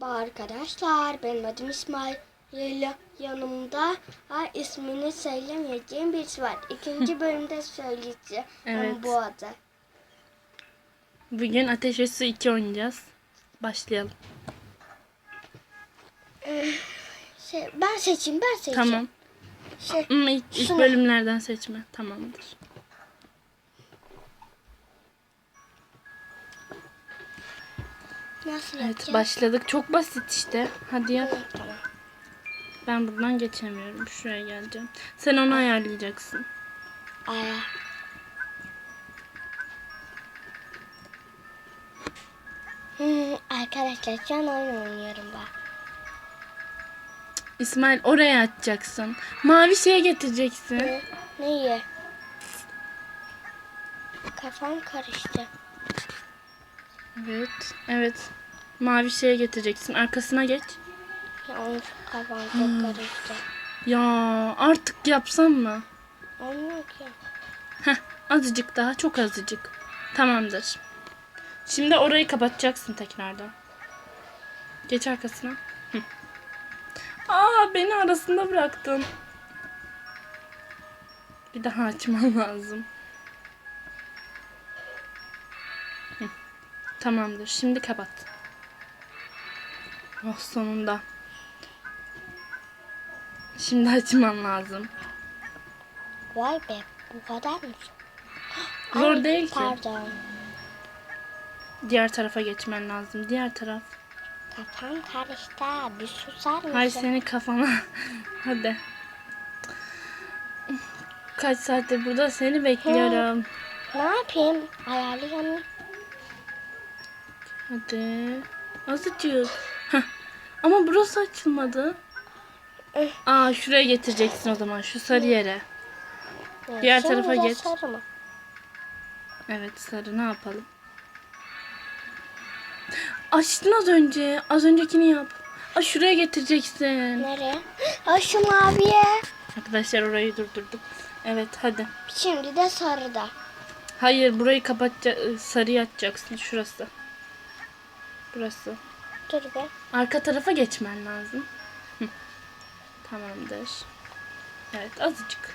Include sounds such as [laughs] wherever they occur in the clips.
Merhaba arkadaşlar, benim adım İsmail. Yanımda ha, ismini söylemeyeceğim birisi var. İkinci [laughs] bölümde söyleyeceğim Evet. bu adı. Bugün Ateş ve Su 2 oynayacağız. Başlayalım. Şey, ben seçeyim, ben seçeyim. Tamam. Şey, Hmm, ilk, ilk Şunu- bölümlerden seçme. Tamamdır. Nasıl Evet yapacağım? başladık. Çok basit işte. Hadi yap. Evet, tamam. Ben buradan geçemiyorum. Şuraya geleceğim. Sen onu ayarlayacaksın. Aya. Hmm, arkadaşlar şu an oyun oynuyorum ben. İsmail oraya atacaksın. Mavi şeye getireceksin. Ne? Neyi? Kafam karıştı. Evet. Evet. Mavi şeye getireceksin. Arkasına geç. Ya onun kafam Hmm. karıştı. Ya artık yapsam mı? Olmuyor ki. Heh, azıcık daha, çok azıcık. Tamamdır. Şimdi orayı kapatacaksın tekrardan. Geç arkasına. Hı. Aa, beni arasında bıraktın. Bir daha açman [laughs] lazım. Tamamdır. Şimdi kapat. Oh sonunda. Şimdi açman lazım. Vay be bu kadar mı? Zor Ay, değil ki. Pardon. Diğer tarafa geçmen lazım. Diğer taraf. Kafam karıştı. Bir susar mısın? Hay senin kafana. [laughs] Hadi. Kaç saattir burada seni bekliyorum. Ne yapayım? Ayarlayamıyorum. Hadi. Azıcık. Heh. Ama burası açılmadı. Eh. Aa şuraya getireceksin o zaman. Şu sarı yere. Evet, Diğer tarafa geç. sarı mı? Evet sarı ne yapalım? Açtın az önce. Az öncekini yap. Aa şuraya getireceksin. Nereye? Ay şu maviye. Arkadaşlar orayı durdurduk. Evet hadi. Şimdi de sarıda. Hayır burayı kapatacak sarıya atacaksın şurası. Burası. Dur be. Arka tarafa geçmen lazım. Hı. Tamamdır. Evet azıcık.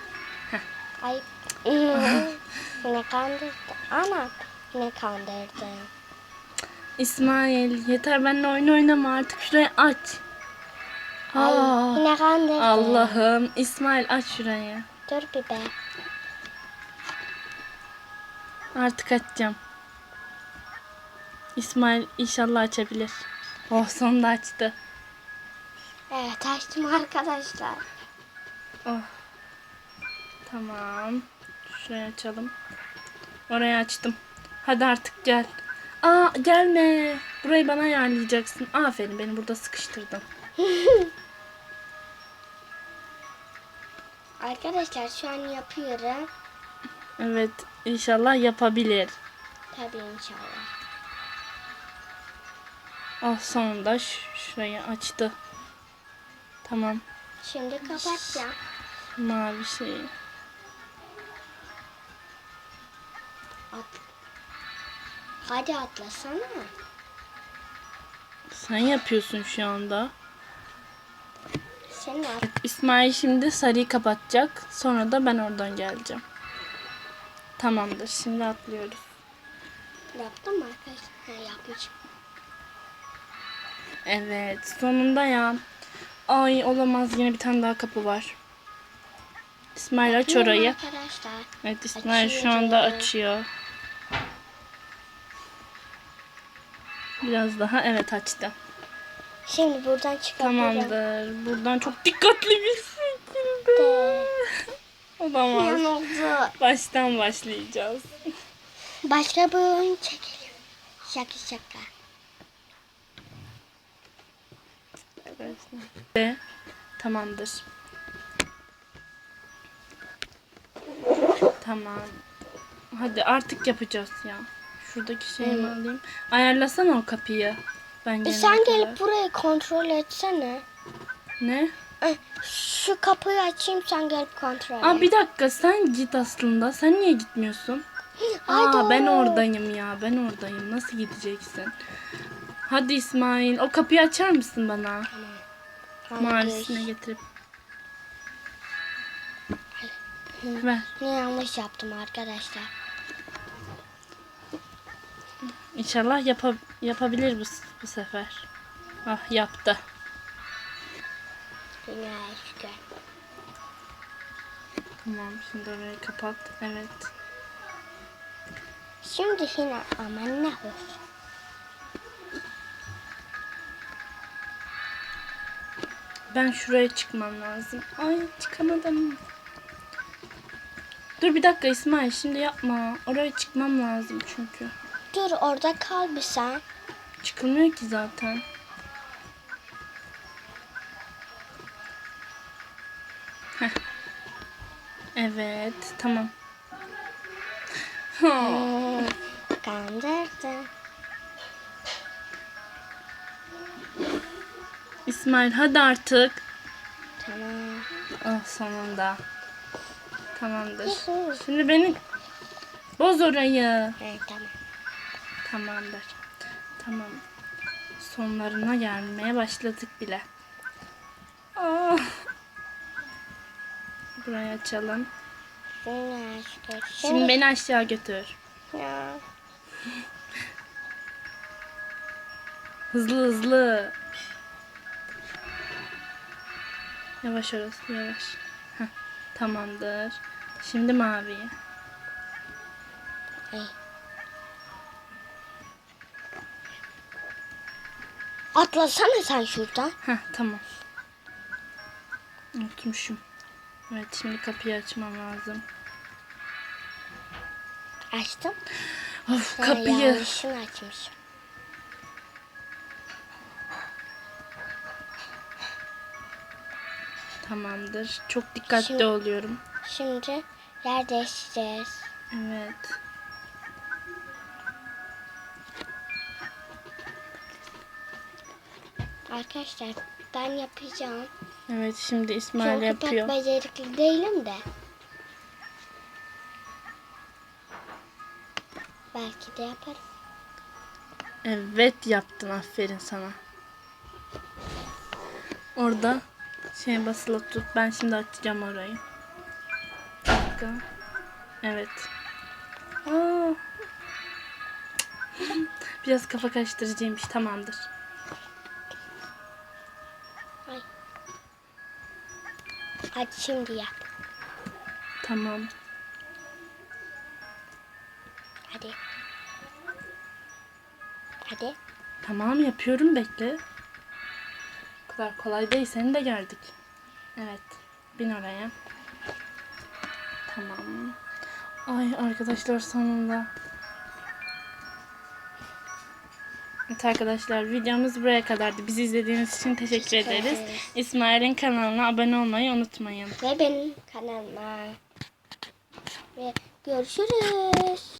Ay. [laughs] ne kandırdı? Ana. Ne kandırdı? İsmail yeter benimle oyun oynama artık şurayı aç. Ay. Aa, Ne kandırdı? Allah'ım İsmail aç şurayı. Dur bir be. Artık açacağım. İsmail inşallah açabilir. Oh sonunda açtı. Evet açtım arkadaşlar. Oh. Tamam. Şurayı açalım. Orayı açtım. Hadi artık gel. Aa gelme. Burayı bana ayarlayacaksın. Aferin beni burada sıkıştırdın. [laughs] Arkadaşlar şu an yapıyorum. Evet inşallah yapabilir. Tabii inşallah. Ah sonunda şurayı açtı. Tamam. Şimdi kapatacağım. Mavi şey. At. Hadi atlasana. Sen yapıyorsun şu anda. Senin at. İsmail şimdi sarıyı kapatacak. Sonra da ben oradan geleceğim. Tamamdır. Şimdi atlıyoruz. Yaptın mı arkadaşlar? Yapmışım. Evet. Sonunda ya. Ay olamaz. Yine bir tane daha kapı var. İsmail aç orayı. Evet İsmail şu anda açıyor. Biraz daha. Evet açtı. Şimdi buradan çıkabilirim. Tamamdır. Buradan çok dikkatli bir şekilde. De. Olamaz. Yanıldı. Baştan başlayacağız. Başka bir oyun çekelim. Şaka şaka. Ve tamamdır. Tamam. Hadi artık yapacağız ya. Şuradaki şeyi mi alayım? Ayarlasana o kapıyı. Ben E sen kadar. gelip burayı kontrol etsene. Ne? Eh, Şu kapıyı açayım sen gelip kontrol et. Aa bir dakika sen git aslında. Sen niye gitmiyorsun? [gasps] Ay, Aa ben doğru. oradayım ya. Ben oradayım. Nasıl gideceksin? Hadi İsmail. O kapıyı açar mısın bana? Tamam. Mavisine getirip. Ver. Ne yanlış yaptım arkadaşlar. İnşallah yapa, yapabilir bu, bu sefer. Ah yaptı. Dünyaya şükür. Tamam şimdi orayı kapat. Evet. Şimdi yine aman ne hoş. Ben şuraya çıkmam lazım. Ay çıkamadım. Dur bir dakika İsmail şimdi yapma. Oraya çıkmam lazım çünkü. Dur orada kal bir sen. Çıkılmıyor ki zaten. Heh. Evet tamam. Ha, İsmail hadi artık. Tamam. Ah sonunda. Tamamdır. Şimdi beni boz orayı. Evet tamam. Tamamdır. Tamam. Sonlarına gelmeye başladık bile. Ah. Burayı açalım. Şimdi beni aşağı götür. Ya. Hızlı hızlı. Yavaş orası yavaş. Heh, tamamdır. Şimdi maviye. Ay. Atlasana sen şuradan. Heh, tamam. Unutmuşum. Evet şimdi kapıyı açmam lazım. Açtım. Of kapıyı. yanlışını açmışım. Tamamdır. Çok dikkatli Şimdi- oluyorum. Şimdi yer değiştireceğiz. Evet. Arkadaşlar ben yapacağım. Evet şimdi İsmail Çünkü yapıyor. pek becerikli değilim de. Belki de yaparım. Evet yaptın aferin sana. Orada şey basılı tut. Ben şimdi açacağım orayı. Bir dakika. Evet. Aa. Biraz kafa karıştırıcıymış. Tamamdır. Hadi şimdi yap. Tamam. Hadi. Hadi. Tamam yapıyorum bekle. Kadar kolay değil. Seni de gördük. Evet. Bin oraya. Tamam. Ay arkadaşlar sonunda. Evet arkadaşlar videomuz buraya kadardı. Bizi izlediğiniz için teşekkür Teşekkür ederiz. ederiz. İsmail'in kanalına abone olmayı unutmayın. Ve benim kanalıma. Ve görüşürüz.